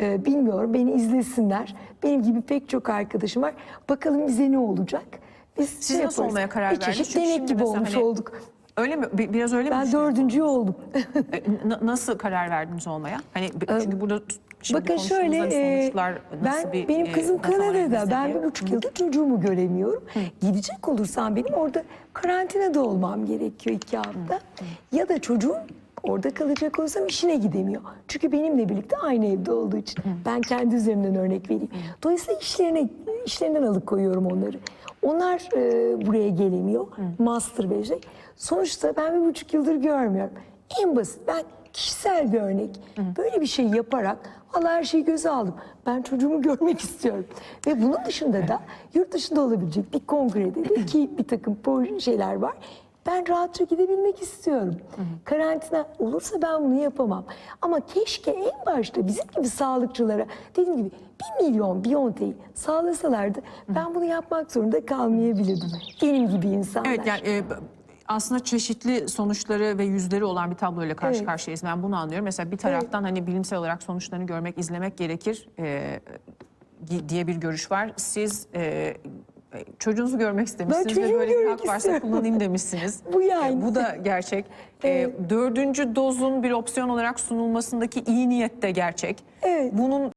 Ee, bilmiyorum beni izlesinler. Benim gibi pek çok arkadaşım var. Bakalım bize ne olacak? Biz Siz şey nasıl yaparız. olmaya karar Bir verdiniz? çeşit Çünkü denek gibi olmuş hani- olduk. Öyle mi? Bi- Biraz öyle mi? Ben dördüncü oldum. E, na- Nasıl karar verdiniz olmaya? Hani çünkü burada t- şimdi Bakın şöyle hani e, ben bir benim e, kızım var Kanada'da ben bir buçuk yıldır çocuğumu göremiyorum. Gidecek olursam benim orada karantinada olmam gerekiyor iki hafta. Ya da çocuğum orada kalacak olsam işine gidemiyor. Çünkü benimle birlikte aynı evde olduğu için. Ben kendi üzerimden örnek vereyim. Dolayısıyla işlerine işlerinden alıkoyuyorum onları. Onlar e, buraya gelemiyor. Master verecek. Sonuçta ben bir buçuk yıldır görmüyorum. En basit ben kişisel bir örnek. Böyle bir şey yaparak Allah her şeyi göze aldım. Ben çocuğumu görmek istiyorum. Ve bunun dışında da yurt dışında olabilecek bir kongrede de ki bir takım proje şeyler var. Ben rahatça gidebilmek istiyorum. Karantina olursa ben bunu yapamam. Ama keşke en başta bizim gibi sağlıkçılara dediğim gibi bir milyon Biontech'i sağlasalardı ben bunu yapmak zorunda kalmayabilirdim. Benim gibi insanlar. Evet yani e, aslında çeşitli sonuçları ve yüzleri olan bir tabloyla karşı Evet. karşıyayız. Ben bunu anlıyorum. Mesela bir taraftan hani bilimsel olarak sonuçlarını görmek, izlemek gerekir e, diye bir görüş var. Siz e, çocuğunuzu görmek istemişsiniz ve böyle bir hak varsa kullanayım demişsiniz. Bu yani. E, bu da gerçek. E, Evet. dördüncü dozun bir opsiyon olarak sunulmasındaki iyi niyet de gerçek. Evet. Bunun